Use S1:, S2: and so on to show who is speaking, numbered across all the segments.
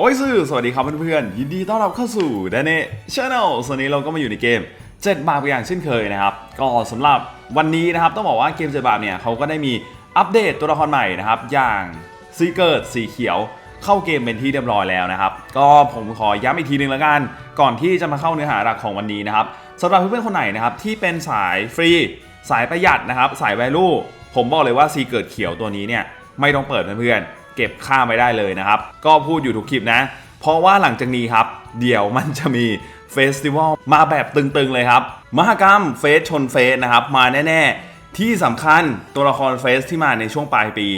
S1: โอ้ยซื่อสวัสดีครับเพื่อนๆยินดีต้อนรับเข้าสู่ดนเน่ชาแนลส่วนนี้เราก็มาอยู่ในเกม 7 บาทอย่างเช่นเคยนะครับ ก็สำหรับวันนี้นะครับ ต้องบอกว่าเกม 7 บาทเนี่ยเขาก็ได้มีอัปเดตตัวละครใหม่นะครับ อย่างซีเกิร์ดสีเขียว เข้าเกมเป็นที่เรียบร้อยแล้วนะครับ ก็ผมขอย้ำอีกทีนึงแล้วกัน ก่อนที่จะมาเข้าเนื้อหาหลักของวันนี้นะครับสำหรับเพื่อนๆคนไหนนะครับที่เป็นสายฟรี สายประหยัดนะครับ สาย value ผมบอกเลยว่าซีเกิร์ดเขียวตัวนี้เนี่ยไม่ต้องเปิดเพื่อนๆ เก็บค่าไม่ได้เลยนะครับ ก็พูดอยู่ทุกคลิปนะ เพราะว่าหลังจากนี้ครับ เดี๋ยวมันจะมีเฟสติวัลมาแบบตึงๆเลยครับ มหกรรมเฟสชนเฟสนะครับ มาแน่ๆ ที่สำคัญตัวละครเฟสที่มาในช่วงปลายปี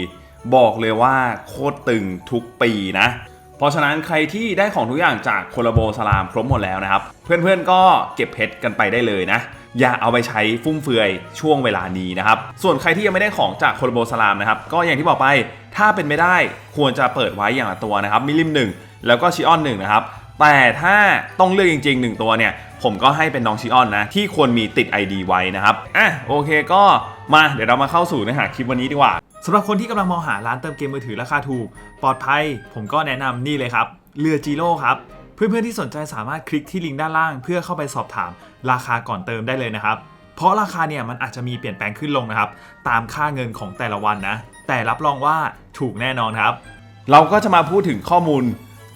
S1: บอกเลยว่าโคตรตึงทุกปีนะ เพราะฉะนั้นใครที่ได้ของทุกอย่างจากโคลาโบสลามครบหมดแล้วนะครับ เพื่อนๆก็เก็บเพชรกันไปได้เลยนะ อย่าเอาไปใช้ฟุ่มเฟือยช่วงเวลานี้นะครับ ส่วนใครที่ยังไม่ได้ของจากโคลโบสลามนะครับ ก็อย่างที่บอกไป ถ้าเป็นไม่ได้ควรจะเปิดไว้อย่างละตัวนะครับ มิลิมหนึ่งแล้วก็ชิออนหนึ่งนะครับ แต่ถ้าต้องเลือกจริง ๆ 1 ตัวเนี่ย ผมก็ให้เป็นน้องชิออนนะ ที่ควรมีติด ID ไว้นะครับ อะโอเคก็มาเดี๋ยวเรามาเข้าสู่เนื้อหาคลิปวันนี้ดีกว่า
S2: สำหรับคนที่กำลังมองหาร้านเติมเกมมือถือราคาถูก ปลอดภัย ผมก็แนะนำนี่เลยครับเรือจีโร่ครับ เพื่อนๆที่สนใจสามารถคลิกที่ลิงก์ด้านล่าง เพื่อเข้าไปสอบถามราคาก่อนเติมได้เลยนะครับ เพราะราคาเนี่ยมันอาจจะมีเปลี่ยนแปลงขึ้นลงนะครับ ตามค่าเงินของแต่ละวันนะ แต่รับรองว่าถูกแน่นอนครับ
S1: เราก็จะมาพูดถึงข้อมูล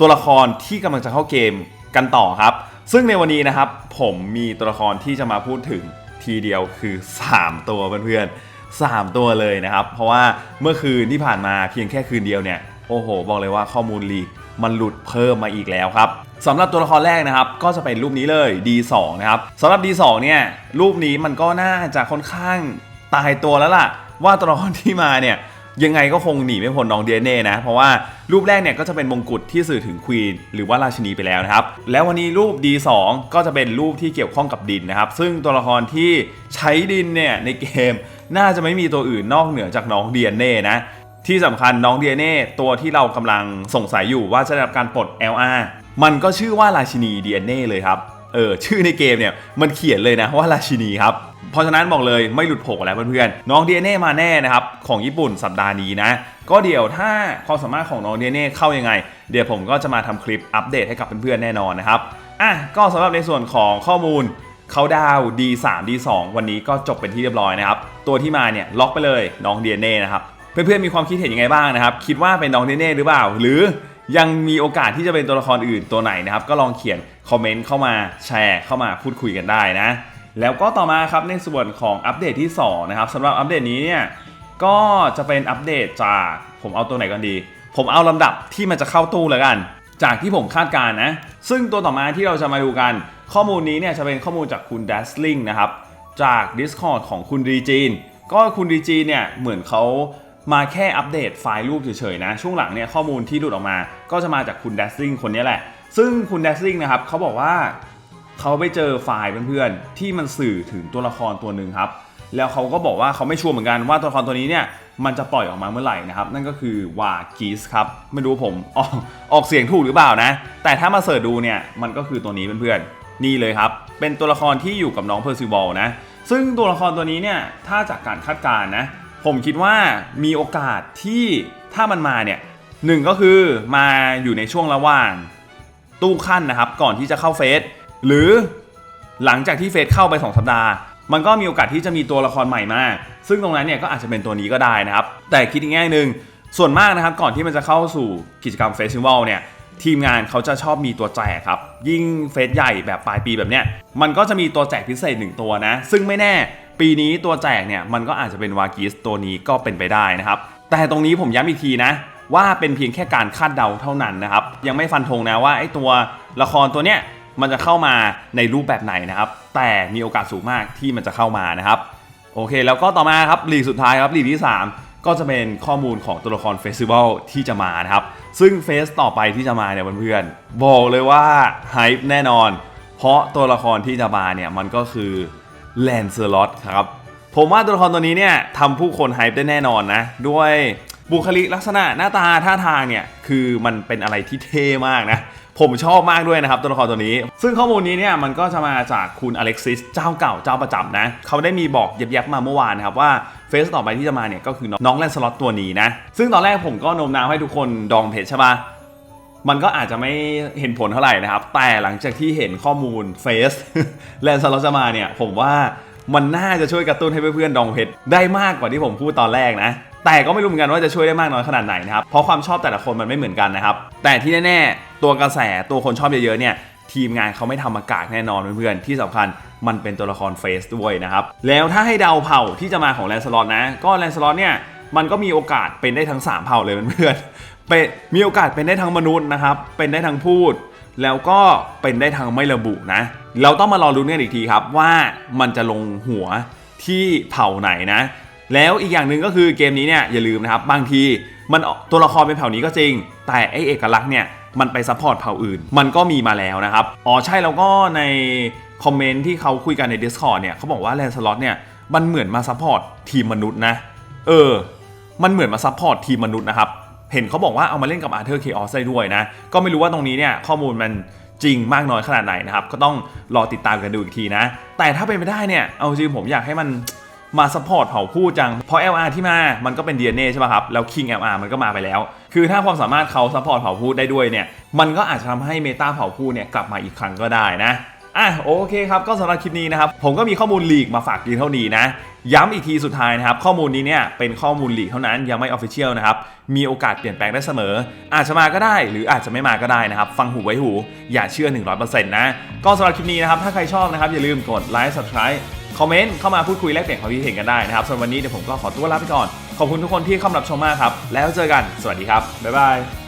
S1: ตัวละครที่กำลังจะเข้าเกมกันต่อครับ ซึ่งในวันนี้นะครับ ผมมีตัวละครที่จะมาพูดถึงทีเดียวคือ 3 ตัวเพื่อนๆ3ตัวเลยนะครับ เพราะว่าเมื่อคืนที่ผ่านมาเพียงแค่คืนเดียวเนี่ยโอ้โห บอกเลยว่าข้อมูลลีก มันหลุดเพิ่มมาอีกแล้วครับสำหรับตัวละครแรกนะครับ ก็จะเป็นรูปนี้เลย D2 นะครับสำหรับ D2 เนี่ยรูปนี้มันก็น่าจะค่อนข้างตายตัวแล้วล่ะ ว่าตัวละครที่มาเนี่ยยังไงก็คงหนีไม่พ้นน้องเดียเน่นะ เพราะว่ารูปแรกเนี่ยก็จะเป็นมงกุฎที่สื่อถึงควีนหรือว่าราชินีไปแล้วนะครับ แล้ววันนี้รูป D2 ก็จะเป็นรูปที่เกี่ยวข้องกับดินนะครับ ซึ่งตัวละครที่ใช้ดินเนี่ยในเกม น่าจะไม่มีตัวอื่นนอกเหนือจากน้องเดียเน่นะ ที่สำคัญน้องเดียเน่ตัวที่เรากำลังสงสัยอยู่ว่าจะได้รับการปลด LR มันก็ชื่อว่าราชินีเดียเน่เลยครับเออชื่อในเกมเนี่ยมันเขียนเลยนะว่าราชินีครับเพราะฉะนั้นบอกเลยไม่หลุดโผล่แล้วเพื่อนๆน้อง DNA มาแน่นะครับของญี่ปุ่นสัปดาห์นี้นะ ก็เดี๋ยวถ้าความสามารถของน้อง DNA เข้ายังไง เดี๋ยวผมก็จะมาทำคลิปอัปเดตให้กับเพื่อนๆแน่นอนนะครับอะก็สำหรับในส่วนของข้อมูลเขาดาว D3 D2 วันนี้ก็จบเป็นที่เรียบร้อยนะครับ ตัวที่มาเนี่ยล็อกไปเลยน้อง DNA นะครับ เพื่อนๆมีความคิดเห็นยังไงบ้างนะครับ คิดว่าเป็นน้อง DNA หรือเปล่า หรือยังมีโอกาสที่จะเป็นตัวละครอื่นตัวไหนนะครับ ก็ลองเขียนคอมเมนต์เข้ามาแชร์เข้ามาพูดคุยกันได้นะ แล้วก็ต่อมาครับในส่วนของอัปเดตที่ 2 นะครับสำหรับอัปเดตนี้เนี่ยก็จะเป็นอัปเดตจากผมเอาตัวไหนก่อนดี ผมเอาลำดับที่มันจะเข้าตู้แล้วกัน จากที่ผมคาดการณ์นะ ซึ่งตัวต่อมาที่เราจะมาดูกัน ข้อมูลนี้เนี่ยจะเป็นข้อมูลจากคุณ d a s l i n g นะครับจาก Discord ของคุณรีจีนก็คุณรีจีนเนี่ยเหมือนเขา มาแค่อัปเดตไฟล์รูปเฉยๆนะ ช่วงหลังเนี่ยข้อมูลที่หลุดออกมา ก็จะมาจากคุณ d a s l i n g คนนี้แหละ ซึ่งคุณ d a s l i n g นะครับเขาบอกว่าเขาไปเจอไฟล์เพื่อนๆ ที่มันสื่อถึงตัวละครตัวหนึ่งครับ แล้วเขาก็บอกว่าเขาไม่ชัวร์เหมือนกันว่าตัวละครตัวนี้เนี่ยมันจะปล่อยออกมาเมื่อไหร่นะครับ นั่นก็คือวากีสครับ ไม่รู้ผมออกออกเสียงถูกหรือเปล่านะ แต่ถ้ามาเสิร์ชดูเนี่ยมันก็คือตัวนี้เพื่อนๆ นี่เลยครับ เป็นตัวละครที่อยู่กับน้องเพอร์ซิบอลนะ ซึ่งตัวละครตัวนี้เนี่ยถ้าจากการคาดการณ์นะ ผมคิดว่ามีโอกาสที่ถ้ามันมาเนี่ยหนึ่งก็คือมาอยู่ในช่วงระหว่างตู้ขั้นนะครับ ก่อนที่จะเข้าเฟสหรือหลังจากที่เฟสเข้าไป 2 สัปดาห์ มันก็มีโอกาสที่จะมีตัวละครใหม่มากซึ่งตรงนั้นเนี่ยก็อาจจะเป็นตัวนี้ก็ได้นะครับ แต่คิดอีกแง่หนึ่งส่วนมากนะครับก่อนที่มันจะเข้าสู่กิจกรรมเฟสติวัลเนี่ยทีมงานเขาจะชอบมีตัวแจกครับ ยิ่งเฟสใหญ่แบบปลายปีแบบเนี้ยมันก็จะมีตัวแจกพิเศษหนึ่งตัวนะ ซึ่งไม่แน่ ปีนี้ตัวแจกเนี่ยมันก็อาจจะเป็นวากิสตัวนี้ก็เป็นไปได้นะครับ แต่ตรงนี้ผมย้ำอีกทีนะ ว่าเป็นเพียงแค่การคาดเดาเท่านั้นนะครับ ยังไม่ฟันธงนะว่าไอ้ตัวละครตัวเนี้ยมันจะเข้ามาในรูปแบบไหนนะครับ แต่มีโอกาสสูงมากที่มันจะเข้ามานะครับ โอเค แล้วก็ต่อมาครับลีกสุดท้ายครับลีกที่ 3 ก็จะเป็นข้อมูลของตัวละครเฟสติวัลที่จะมานะครับ ซึ่งเฟสต่อไปที่จะมาเนี่ยเพื่อนๆบอกเลยว่าไฮป์แน่นอน เพราะตัวละครที่จะมาเนี่ยมันก็คือ แลนเซอร์ลอตครับ ผมว่าตัวละครตัวนี้เนี่ยทำผู้คนไฮป์ได้แน่นอนนะ ด้วยบุคลิกลักษณะหน้าตาท่าทางเนี่ยคือมันเป็นอะไรที่เท่มากนะ ผมชอบมากด้วยนะครับตัวละครตัวนี้ ซึ่งข้อมูลนี้เนี่ยมันก็จะมาจากคุณอเล็กซิสเจ้าเก่าเจ้าประจำนะ เขาได้มีบอกเย็บๆมาเมื่อวานนะครับว่าเฟสต่อไปที่จะมาเนี่ยก็คือน้องแลนสล็อตตัวนี้นะ ซึ่งตอนแรกผมก็โน้มน้าวให้ทุกคนดองเพจใช่ปะ มันก็อาจจะไม่เห็นผลเท่าไหร่นะครับ แต่หลังจากที่เห็นข้อมูลเฟสแลนสล็อตจะมาเนี่ย ผมว่ามันน่าจะช่วยกระตุ้นให้เพื่อนๆดองเพชรได้มากกว่าที่ผมพูดตอนแรกนะ แต่ก็ไม่รู้เหมือนกันว่าจะช่วยได้มากน้อยขนาดไหนนะครับ เพราะความชอบแต่ละคนมันไม่เหมือนกันนะครับ แต่ที่แน่ๆ ตัวกระแสตัวคนชอบเยอะๆเนี่ยทีมงานเขาไม่ทำอากาศแน่นอนเพื่อนๆที่สำคัญมันเป็นตัวละครเฟสด้วยนะครับ แล้วถ้าให้เดาเผ่าที่จะมาของแลนสลอตนะ ก็แลนสลอตเนี่ยมันก็มีโอกาสเป็นได้ทั้ง 3 เผ่าเลยเพื่อน เป็นมีโอกาสเป็นได้ทั้งมนุษย์นะครับ เป็นได้ทั้งพูด แล้วก็เป็นได้ทั้งไม่ระบุนะ เราต้องมารอรุ้นกันอีกทีครับว่ามันจะลงหัวที่เผ่าไหนนะ แล้วอีกอย่างหนึ่งก็คือเกมนี้เนี่ยอย่าลืมนะครับ บางทีมันตัวละครเป็นเผ่านี้ก็จริง แต่ไอเอกลักษณ์เนี่ยมันไปซัพพอร์ตเผ่าอื่น มันก็มีมาแล้วนะครับ อ๋อใช่แล้วก็ในคอมเมนต์ที่เขาคุยกันใน Discord เนี่ยเขาบอกว่าแลนสล็อตเนี่ยมันเหมือนมาซัพพอร์ตทีมมนุษย์นะ เออ มันเหมือนมาซัพพอร์ตทีมมนุษย์นะครับ เห็นเขาบอกว่าเอามาเล่นกับอาร์เธอร์เคออสได้ด้วยนะ ก็ไม่รู้ว่าตรงนี้เนี่ยข้อมูลมันจริงมากน้อยขนาดไหนนะครับ ก็ต้องรอติดตามกันดูอีกทีนะ แต่ถ้าเป็นไปได้เนี่ย เอาจริงผมอยากให้มันมาซัพพอร์ตเผ่าผู้จัง เพราะ LR ที่มา มันก็เป็น DNA ใช่ป่ะครับ แล้ว King LR มันก็มาไปแล้ว คือถ้าความสามารถเขาซัพพอร์ตเผ่าผู้ได้ด้วยเนี่ย มันก็อาจจะทำให้เมตาเผ่าผู้เนี่ยกลับมาอีกครั้งก็ได้นะอะโอเคครับ ก็สำหรับคลิปนี้นะครับ ผมก็มีข้อมูลลีกมาฝากเพียงเท่านี้นะ ย้ำอีกทีสุดท้ายนะครับ ข้อมูลนี้เนี่ยเป็นข้อมูลหลีกเท่านั้นยังไม่ออฟฟิเชียลนะครับ มีโอกาสเปลี่ยนแปลงได้เสมอ อาจจะมาก็ได้ หรืออาจจะไม่มาก็ได้นะครับ ฟังหูไว้หู อย่าเชื่อ 100%นะ ก็สำหรับคลิปนี้นะครับ ถ้าใครชอบนะครับ อย่าลืมกดไลค์ subscribe คอมเมนต์เข้ามาพูดคุยแลกเปลี่ยนความคิดเห็นกันได้นะครับสำหรับวันนี้เดี๋ยวผมก็ขอตัวลาไปก่อนขอบคุณทุกคนที่เข้ามารับชมมากครับแล้วเจอกันสวัสดีครับบ๊ายบาย